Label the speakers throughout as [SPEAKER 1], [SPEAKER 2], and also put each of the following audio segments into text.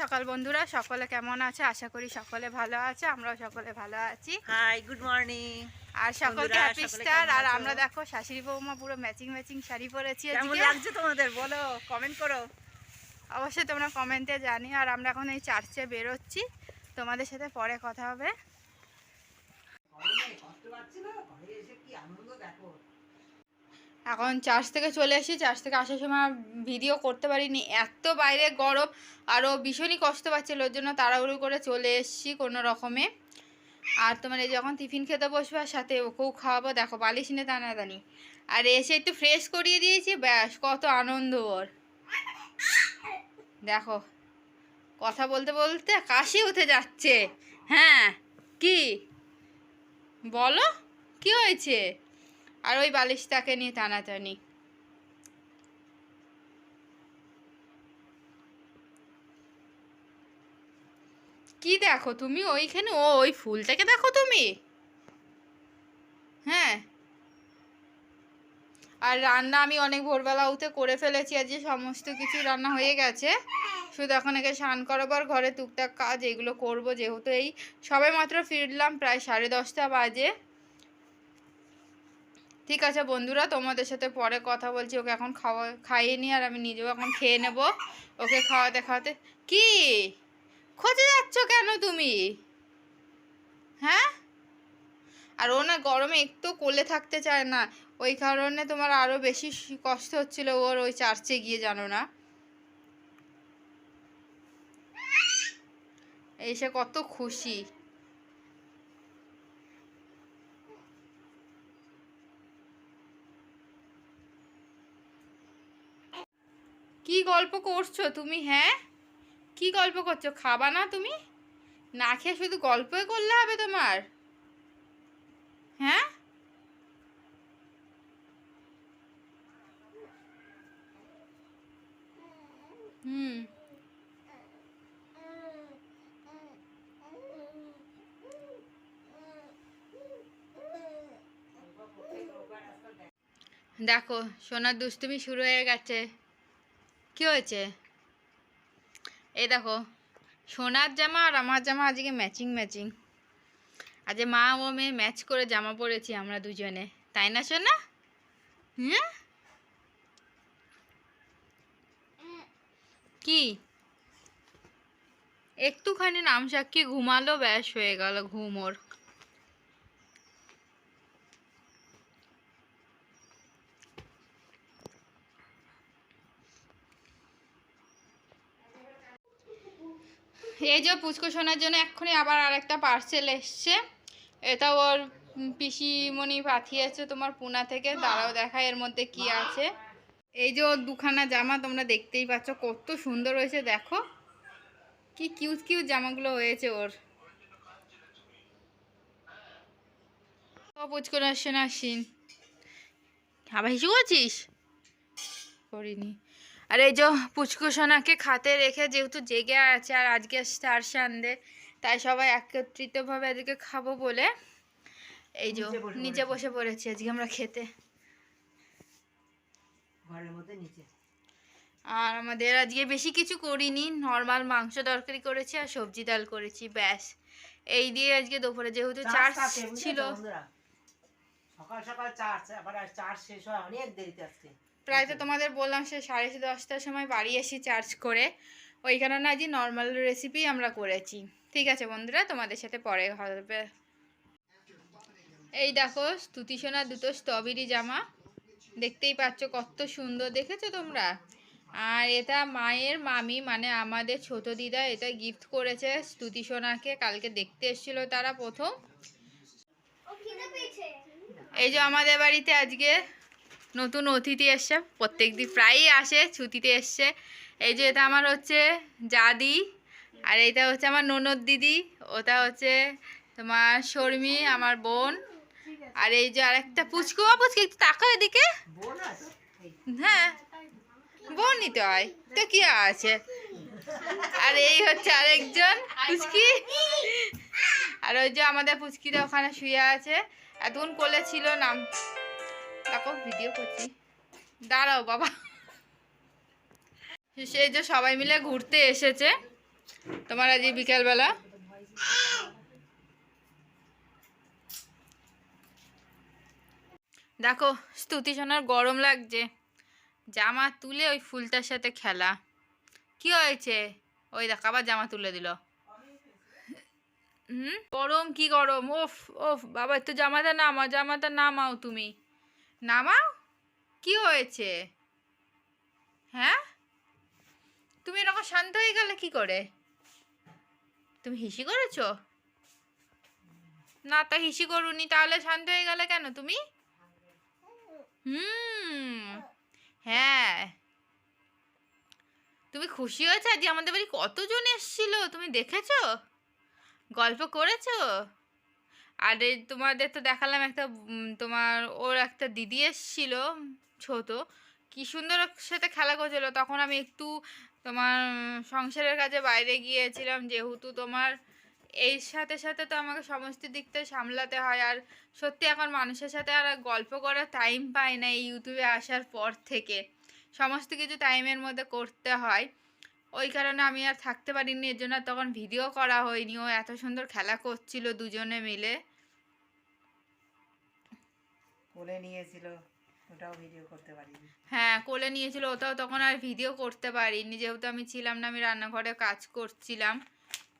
[SPEAKER 1] সকাল বন্ধুরা সকলে কেমন আছে? আশা করি সকলে ভালো আছে আমরাও সকলে ভালো আছি।
[SPEAKER 2] হাই গুড মর্নিং
[SPEAKER 1] আর সকলকে হ্যাপি স্টার আর আমরা দেখো শাশুড়ি বৌমা পুরো ম্যাচিং ম্যাচিং শাড়ি পরেছি
[SPEAKER 2] কেমন লাগছে তোমাদের? বলো কমেন্ট করো।
[SPEAKER 1] অবশ্যই তোমরা কমেন্টে জানি আর আমরা এখন এই চার্চে বেরোচ্ছি। তোমাদের সাথে পরে কথা হবে। এখন চার্চ থেকে চলে এসেছি চার্চ থেকে আসার সময় ভিডিও করতে পারিনি। এত বাইরে গরম আরও ভীষণই কষ্ট পাচ্ছিল, ওর জন্য তাড়াহুড়ো করে চলে এসেছি কোনো রকমে। আর তোমার এই যখন টিফিন খেতে বসবো আর সাথে ওকেও খাওয়াবো। দেখো বালিশ নিয়ে টানাটানি। আর এসে একটু ফ্রেশ করিয়ে দিয়েছি, ব্যাস, কত আনন্দ ওর। দেখো, কথা বলতে বলতে কাশি উঠে যাচ্ছে। হ্যাঁ কি? বলো, কি হয়েছে? আর ওই বালিশটাকে নিয়ে টানাটানি। কি দেখো তুমি? ওইখানে ও, ওই ফুলটাকে দেখো তুমি? হ্যাঁ। আর রান্না আমি অনেক ভোরবেলা উঠে করে ফেলেছি, আজকে সমস্ত কিছু রান্না হয়ে গেছে। শুধু এখন একে স্নান করাবার ঘরে টুকটাক কাজ, এগুলো করব, যেহেতু এই সবে মাত্র ফিরলাম, প্রায় সাড়ে দশটা বাজে। ঠিক আছে বন্ধুরা, তোমাদের সাথে পরে কথা বলছি, ওকে এখন খাওয়া, খাইয়ে নি আর আমি নিজেও এখন খেয়ে নেব। ওকে খাওয়াতে খাওয়াতে। কি? খোঁজে যাচ্ছ কেন তুমি? হ্যাঁ? আর ও না গরমে একটু কোলে থাকতে চায় না, ওই কারণে তোমার আরও বেশি কষ্ট হচ্ছিল ওর ওই চার্চে গিয়ে, জানো না? এসে কত খুশি। কি গল্প করছ তুমি হ্যাঁ? কি গল্প করছ? খাবা না তুমি? না খেয়ে শুধু গল্পই করলে হবে তোমার? হ্যাঁ? হুম। দেখো, সোনার দুষ্টুমি শুরু হয়ে গেছে। কি হয়েছে? এই দেখো, সোনার জামা আর আমার জামা আজকে ম্যাচিং ম্যাচিং আজ মা ও মেয়ে ম্যাচ করে জামা পরেছি আমরা দুজনে, তাই না সোনা? হ্যাঁ কি? একটুখানি নাম সাক্ষী ঘুমালো, ব্যাস হয়ে গেল ঘুম এই যে পুচকো শোনার জন্য এক্ষুনি আবার আরেকটা পার্সেল এসছে। এটা ওর পিসিমণি পাঠিয়েছে তোমার পুনা থেকে। দাঁড়াও দেখা এর মধ্যে কি আছে। এই যে ওর দুখানা জামা তোমরা দেখতেই পাচ্ছ, কত সুন্দর হয়েছে, দেখো। কি কিউট কিউট জামাগুলো হয়েছে ওর। পুচকো শোনা সিন। আবার হিসু করছিস? করিনি। আর এই যে পুচকু সোনাকে খাতে রেখে যেহেতু জেগে আছে আর আজকে স্টার সানডে তাই সবাই একত্রিতভাবে আজকে খাব বলে এই যে
[SPEAKER 2] নিচে বসে
[SPEAKER 1] পড়েছি। আজকে আমরা খেতে। আর আমাদের আজকে বেশি কিছু করিনি নর্মাল মাংস তরকারি করেছি আর সবজি ডাল করেছি ব্যাস। এই দিয়ে আজকে দুপুরে যেহেতু চার্জ ছিল?
[SPEAKER 2] সকাল সকাল চার্চ আবার আর শেষ হয় অনেক দেরিতে আজকে।
[SPEAKER 1] প্রায় তো তোমাদের বললাম সে সাড়ে দশটার সময় বাড়ি এসে চার্জ করে। ওই কারণে আজকে নর্মাল রেসিপি আমরা করেছি। ঠিক আছে বন্ধুরা তোমাদের সাথে পরে হবে। এই দেখো স্তুতি সোনার দুটো স্ট্রবেরি জামা। দেখতেই পাচ্ছ কত সুন্দর দেখেছ তোমরা? আর এটা মায়ের মামি মানে আমাদের ছোট দিদা এটা গিফট করেছে স্তুতি সোনাকে। কালকে দেখতে এসেছিল তারা প্রথম। এই যে আমাদের বাড়িতে আজকে নতুন অতিথি এসছে প্রত্যেক দিন প্রায়ই আসে, ছুটিতে এসছে। এই যে এটা আমার হচ্ছে জাদি, আর এইটা হচ্ছে আমার ননদ দিদি, ওটা হচ্ছে তোমার শর্মি, আমার বোন, আর এই যে আরেকটা পুচকু ও পুচকু একটু তাকাও এদিকে। হ্যাঁ বোনই তো হয়, তো কি আছে? আর এই হচ্ছে আরেকজন পুচকি, আর ওই যে আমাদের পুচকিটা ওখানে শুয়ে আছে, এতক্ষণ কোলে ছিল, নাম দেখো ভিডিও করছি। দাঁড়াও বাবা। সেই যে সবাই মিলে ঘুরতে এসেছে। তোমার আজ বিকালবেলা। দেখো, স্তুতি সোনার গরম লাগছে। জামা তুলে ওই ফুলটার সাথে খেলা। কি হয়েছে? ওই দেখ, আবার জামা তুলে দিল। হুম? গরম কি গরম? ওফ ওফ, বাবা, একটু জামাটা নামাও জামাটা নামাও তুমি। নামাও কি হয়েছে? হ্যাঁ? তুমি এরকম শান্ত হয়ে গেলে কি করে? তুমি হিসি করেছ? না, তা হিসি করুনি, তাহলে শান্ত হয়ে গেলে কেন তুমি? হুম হ্যাঁ। তুমি খুশি হয়েছে? আজকে আমাদের বাড়ি কতজন এসেছিল? তুমি দেখেছ? গল্প করেছ? আর এই তোমাদের তো দেখালাম একটা তোমার ওর একটা দিদি এসেছিল ছোট, কি সুন্দর সাথে খেলা করছিল। তখন আমি একটু তোমার সংসারের কাজে বাইরে গিয়েছিলাম, যেহেতু তোমার এর সাথে সাথে তো আমাকে সমস্ত দিকটা সামলাতে হয়। আর সত্যি এখন মানুষের সাথে আর গল্প করার টাইম পাই না এই ইউটিউবে আসার পর থেকে। সমস্ত কিছু টাইমের মধ্যে করতে হয়। ওই কারণে আমি আর থাকতে পারিনি এর জন্য তখন ভিডিও করা হয়নি। ও এত সুন্দর খেলা করছিল দুজনে মিলে।
[SPEAKER 2] কোলে নিয়েছিল ওটাও ভিডিও করতে পারিনি।
[SPEAKER 1] হ্যাঁ কোলে নিয়েছিল ওটাও তখন আর ভিডিও করতে পারিনি। যেহেতু আমি ছিলাম না আমি রান্নাঘরে কাজ করছিলাম।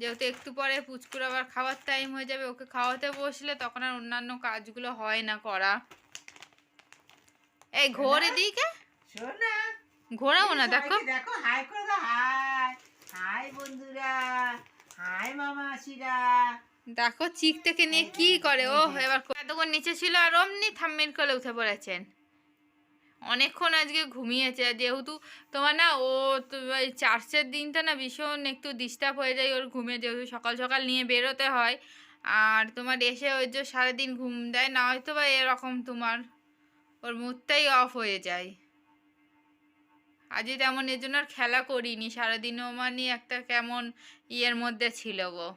[SPEAKER 1] যেহেতু একটু পরে পুচকুর আবার খাওয়ার টাইম হয়ে যাবে ওকে খাওয়াতে বসলে তখন আর অন্যান্য কাজগুলো হয় না করা। এই ঘোর এদিকে।
[SPEAKER 2] শোন?
[SPEAKER 1] ঘোরাও না দেখো।
[SPEAKER 2] দেখো হাই করে দাও হাই। হাই বন্ধুরা হাই মামাসিরা
[SPEAKER 1] দেখো চিক থেকে নিয়ে কি করে ও এবার এতক্ষণ নিচে ছিল আর অমনি থাম্মির করে উঠে পড়েছেন। অনেকক্ষণ আজকে ঘুমিয়েছে যেহেতু তোমার না ও চার্চের দিনটা না ভীষণ একটু ডিস্টার্ব হয়ে যায় ওর ঘুমে যেহেতু সকাল সকাল নিয়ে বেরোতে হয়। আর তোমার এসে ওই যে সারাদিন ঘুম দেয় না হয়তো বা এরকম তোমার ওর মুডটাই অফ হয়ে যায়। আজই তেমন এর জন্য আর খেলা করিনি, সারাদিনও মানে একটা কেমন ইয়ের মধ্যে ছিল গো।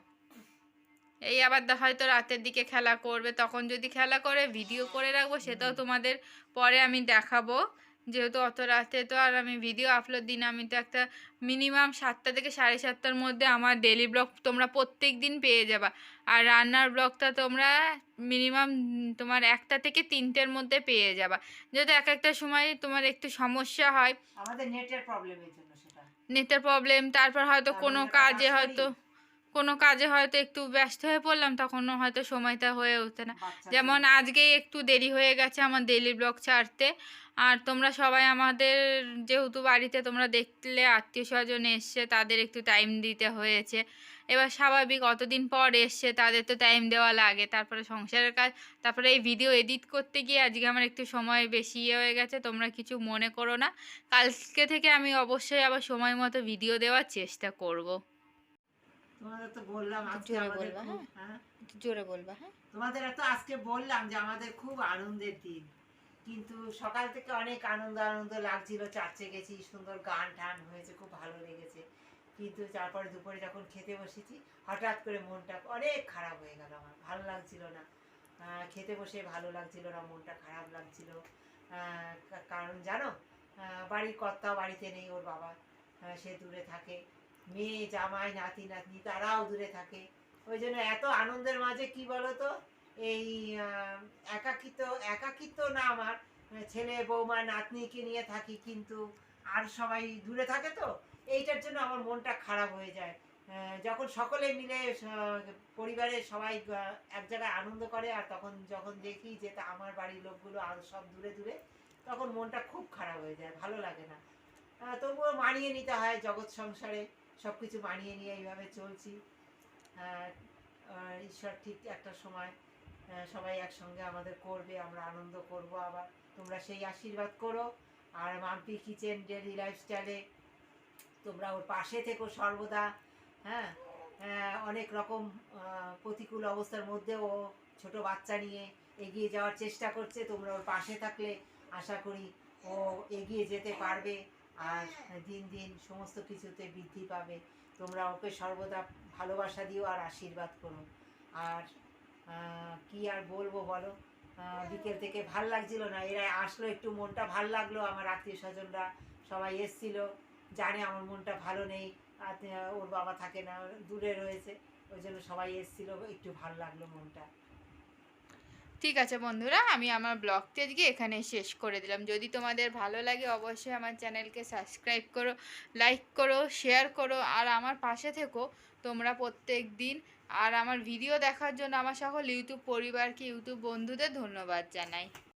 [SPEAKER 1] এই আবার হয়তো রাতের দিকে খেলা করবে, তখন যদি খেলা করে ভিডিও করে রাখব, সেটাও তোমাদের পরে আমি দেখাবো। যেহেতু অত রাতে তো আর আমি ভিডিও আপলোড দিন আমি তো একটা মিনিমাম সাতটা থেকে সাড়ে সাতটার মধ্যে আমার ডেলি ব্লগ তোমরা প্রত্যেক দিন পেয়ে যাবা। আর রান্নার ব্লগটা তোমরা মিনিমাম তোমার একটা থেকে তিনটের মধ্যে পেয়ে যাবা। যেহেতু এক একটা সময় তোমার একটু সমস্যা হয়।
[SPEAKER 2] আমাদের নেটের প্রবলেমের জন্য সেটা।
[SPEAKER 1] নেটের প্রবলেম তারপর হয়তো কোনো কাজে হয়তো। কোনো কাজে হয়তো একটু ব্যস্ত হয়ে পড়লাম তখনও হয়তো সময়টা হয়ে ওঠে না। যেমন আজকে একটু দেরি হয়ে গেছে আমার ডেলি ব্লগ ছাড়তে। আর তোমরা সবাই আমাদের যেহেতু বাড়িতে তোমরা দেখলে আত্মীয় স্বজন এসছে তাদের একটু টাইম দিতে হয়েছে। এবার স্বাভাবিক অতদিন পর এসছে তাদের তো টাইম দেওয়া লাগে। তারপরে সংসারের কাজ তারপরে এই ভিডিও এডিট করতে গিয়ে আজকে আমার একটু সময় বেশি ইয়ে হয়ে গেছে তোমরা কিছু মনে করো না। কালকে থেকে আমি অবশ্যই আবার সময় মতো ভিডিও দেওয়ার চেষ্টা করব।
[SPEAKER 2] তোমাদের তো বললাম আজকে আমাদের হ্যাঁ?
[SPEAKER 1] জোরে বলবা হ্যাঁ?
[SPEAKER 2] তোমাদের তো আজকে বললাম যে আমাদের খুব আনন্দের দিন। কিন্তু সকাল থেকে অনেক আনন্দ আনন্দ লাগছিল চার্চে গেছি সুন্দর গান টান হয়েছে খুব ভালো লেগেছে। কিন্তু তারপরে দুপুরে যখন খেতে বসেছি হঠাৎ করে মনটা অনেক খারাপ হয়ে গেল আমার ভালো লাগছিল না। খেতে বসে ভালো লাগছিল না মনটা খারাপ লাগছিল। কারণ জানো বাড়ির কর্তাও বাড়িতে নেই ওর বাবা সে দূরে থাকে। মেয়ে, জামাই, নাতি, নাতনি, তারাও দূরে থাকে। ওই জন্য এত আনন্দের মাঝে কি বলতো? এই একাকিত্ব একাকিত্ব না আমার। ছেলে, বৌমা, নাতনিকে নিয়ে থাকি কিন্তু আর সবাই দূরে থাকে তো। এইটার জন্য আমার মনটা খারাপ হয়ে যায়। যখন সকলে মিলে পরিবারের সবাই এক জায়গায় আনন্দ করে আর তখন যখন দেখি যে তা আমার বাড়ির লোকগুলো আর সব দূরে দূরে, তখন মনটা খুব খারাপ হয়ে যায়, ভালো লাগে না। তবুও মানিয়ে নিতে হয় জগৎ সংসারে। সব কিছু মানিয়ে নিয়ে এইভাবে চলছি। ঈশ্বর ঠিক একটা সময় সবাই একসঙ্গে আমাদের করবে, আমরা আনন্দ করব আবার। তোমরা সেই আশীর্বাদ করো। আর মাম্পি কিচেন ডেলি লাইফস্টাইলে তোমরা ওর পাশে থেকো সর্বদা হ্যাঁ? অনেক রকম প্রতিকূল অবস্থার মধ্যেও ও ছোট বাচ্চা নিয়ে এগিয়ে যাওয়ার চেষ্টা করছে। তোমরা ওর পাশে থাকলে আশা করি ও এগিয়ে যেতে পারবে। আর দিন দিন সমস্ত কিছুতে বৃদ্ধি পাবে। তোমরা ওকে সর্বদা ভালোবাসা দিও আর আশীর্বাদ করো। আর কি আর বলব বলো? বিকেল থেকে ভালো লাগছিল না। এরা আসলো একটু মনটা ভালো লাগল। আমার আত্মীয় স্বজনরা সবাই এসছিল। জানে আমার মনটা ভালো নেই। আর ওর বাবা থাকে না দূরে রয়েছে। ওই জন্য সবাই এসেছিল একটু ভালো লাগল মনটা।
[SPEAKER 1] ঠিক আছে বন্ধুরা, আমি আমার ব্লগটি আজকে এখানে শেষ করে দিলাম। যদি তোমাদের ভালো লাগে অবশ্যই আমার চ্যানেলকে সাবস্ক্রাইব করো, লাইক করো, শেয়ার করো, আর আমার পাশে থেকো তোমরা প্রত্যেক দিন। আর আমার ভিডিও দেখার জন্য আমার সকল ইউটিউব পরিবারকে, ইউটিউব বন্ধুদের ধন্যবাদ জানাই।